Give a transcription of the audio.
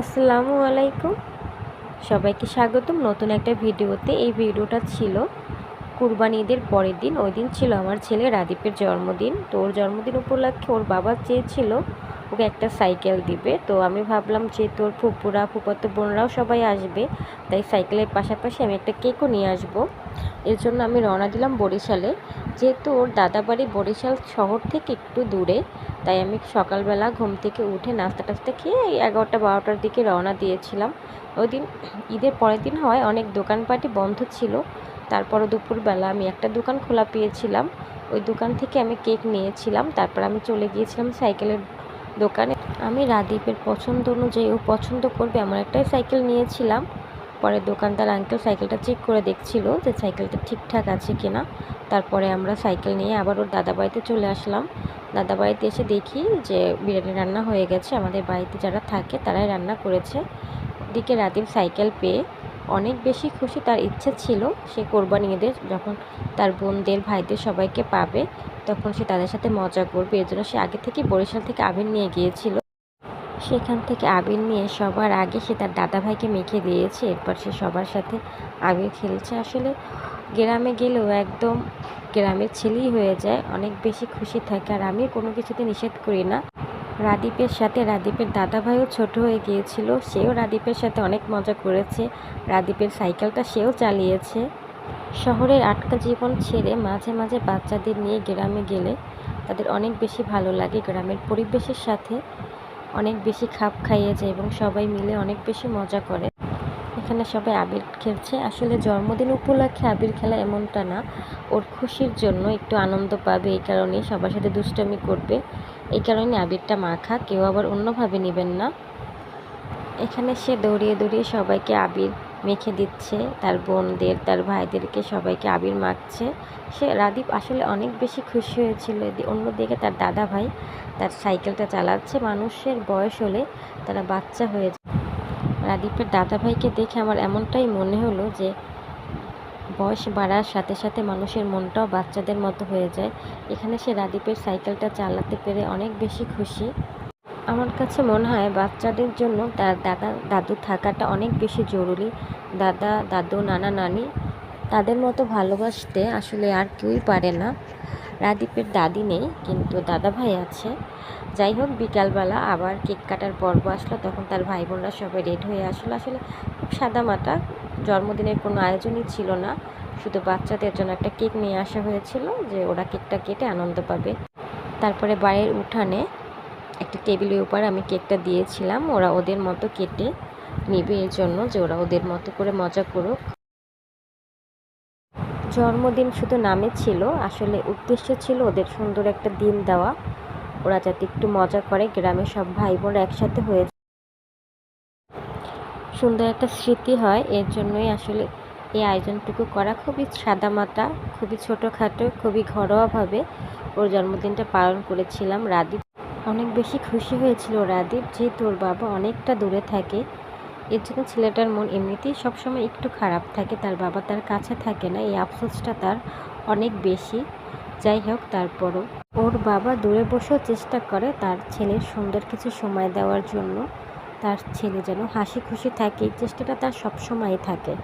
আসসালামু আলাইকুম। সবাইকে স্বাগতম। নতুন একটা ভিডিওতে এই ভিডিওটা ছিল কুরবানি ঈদের পরের দিন। ওই দিন ছিল আমার ছেলে রাদীপের জন্মদিন। তো ওর জন্মদিন উপলক্ষে ওর বাবা চেয়েছিল ওকে একটা সাইকেল দিবে। তো আমি ভাবলাম যে তোর ফুপুরা ফুপাতো বোনরাও সবাই আসবে, তাই সাইকেলের পাশাপাশি আমি একটা কেকও নিয়ে আসব। এর জন্য আমি রওনা দিলাম বরিশালে। যেহেতু ওর দাদা বাড়ি বরিশাল শহর থেকে একটু দূরে, তাই আমি সকালবেলা ঘুম থেকে উঠে নাস্তা টাস্তা খেয়ে এই এগারোটা বারোটার দিকে রওনা দিয়েছিলাম। ওই দিন ঈদের পরের দিন হওয়ায় অনেক দোকানপাটি বন্ধ ছিল, তারপরও দুপুরবেলা আমি একটা দোকান খোলা পেয়েছিলাম। ওই দোকান থেকে আমি কেক নিয়েছিলাম, তারপর আমি চলে গিয়েছিলাম সাইকেলের দোকানে। আমি রাদীপের পছন্দ অনুযায়ী ও পছন্দ করবে এমন একটাই সাইকেল নিয়েছিলাম। পরে দোকানদার আঙ্কেল সাইকেলটা চেক করে দেখছিল যে সাইকেলটা ঠিকঠাক আছে কিনা। তারপরে আমরা সাইকেল নিয়ে আবার ওর দাদা বাড়িতে চলে আসলাম। দাদা বাড়িতে এসে দেখি যে বিরিয়ানি রান্না হয়ে গেছে। আমাদের বাড়িতে যারা থাকে তারাই রান্না করেছে। দিকে রাতের সাইকেল পেয়ে অনেক বেশি খুশি তার ইচ্ছে ছিল। সে কোরবানি ঈদের যখন তার বোনদের, ভাইদের সবাইকে পাবে, তখন সে তাদের সাথে মজা করবে। এর জন্য সে আগে থেকে বরিশাল থেকে আবির নিয়ে গিয়েছিল। সেখান থেকে আবির নিয়ে সবার আগে সে তার দাদা ভাইকে মেখে দিয়েছে। এরপর সে সবার সাথে আবির খেলছে। আসলে গ্রামে গেলেও একদম গ্রামের ছেলেই হয়ে যায়। অনেক বেশি খুশি থাকে। আর আমি কোনো কিছুতে নিষেধ করি না। রাদীপের সাথে রাদীপের দাদা ভাইও ছোট হয়ে গিয়েছিল। সেও রাদীপের সাথে অনেক মজা করেছে। রাদীপের সাইকেলটা সেও চালিয়েছে। শহরের আটকা জীবন ছেড়ে মাঝে মাঝে বাচ্চাদের নিয়ে গ্রামে গেলে তাদের অনেক বেশি ভালো লাগে। গ্রামের পরিবেশের সাথে অনেক বেশি খাপ খাইয়ে যায় এবং সবাই মিলে অনেক বেশি মজা করে। এখানে সবাই আবির খেলছে। আসলে জন্মদিন উপলক্ষে আবির খেলা এমনটা না। ওর খুশির জন্য একটু আনন্দ পাবে এই কারণেই সবার সাথে দুষ্টমি করবে। এই কারণে আবিরটা মাখা, কেউ আবার অন্যভাবে নেবেন না। এখানে সে দৌড়িয়ে দৌড়িয়ে সবাইকে আবির মেখে দিচ্ছে। তার বোনদের, তার ভাইদেরকে সবাইকে আবির মাখছে। সে রাদীপ আসলে অনেক বেশি খুশি হয়েছিল। অন্যদিকে তার দাদা ভাই তার সাইকেলটা চালাচ্ছে। মানুষের বয়স হলে তারা বাচ্চা হয়ে যায়। রাদীপের দাদা ভাইকে দেখে আমার এমনটাই মনে হলো যে, বয়স বাড়ার সাথে সাথে মানুষের মনটাও বাচ্চাদের মতো হয়ে যায়। এখানে সে রাদীপের সাইকেলটা চালাতে পেরে অনেক বেশি খুশি। আমার কাছে মনে হয় বাচ্চাদের জন্য তার দাদা, দাদু থাকাটা অনেক বেশি জরুরি। দাদা, দাদু, নানা, নানি তাদের মতো ভালোবাসতে আসলে আর কেউই পারে না। রাদীপের দাদি নেই, কিন্তু দাদা ভাই আছে। যাই হোক, বিকালবেলা আবার কেক কাটার পর্ব আসলো, তখন তার ভাই বোনরা সবাই রেড হয়ে আসলো। আসলে খুব সাদামাটা জন্মদিনের কোনো আয়োজনই ছিল না। শুধু বাচ্চাদের জন্য একটা কেক নিয়ে আসা হয়েছিল যে ওরা কেকটা কেটে আনন্দ পাবে। তারপরে বাড়ির উঠানে একটা টেবিলের উপর আমি কেকটা দিয়েছিলাম, ওরা ওদের মতো কেটে নেবে এর জন্য যে ওরা ওদের মতো করে মজা করুক। জন্মদিন শুধু নামে ছিল, আসলে উদ্দেশ্য ছিল ওদের সুন্দর একটা দিন দেওয়া। ওরা যাতে একটু মজা করে, গ্রামের সব ভাই বোনরা একসাথে হয়ে সুন্দর একটা স্মৃতি হয়, এর জন্যই আসলে এই আয়োজনটুকু করা খুবই সাদামাটা, খুবই ছোটোখাটো, খুবই ঘরোয়াভাবে ওর জন্মদিনটা পালন করেছিলাম রাদীপ। অনেক বেশি খুশি হয়েছিল রাদীপ যে তোর বাবা অনেকটা দূরে থাকে। এর জন্য ছেলেটার মন এমনিতেই সবসময় একটু খারাপ থাকে, তার বাবা তার কাছে থাকে না, এই আফসোসটা তার অনেক বেশি। যাই হোক, তারপরও ওর বাবা দূরে বসেও চেষ্টা করে তার ছেলের সুন্দর কিছু সময় দেওয়ার জন্য। তার ছেলে যেন হাসি খুশি থাকে, এই চেষ্টাটা তার সবসময় থাকে।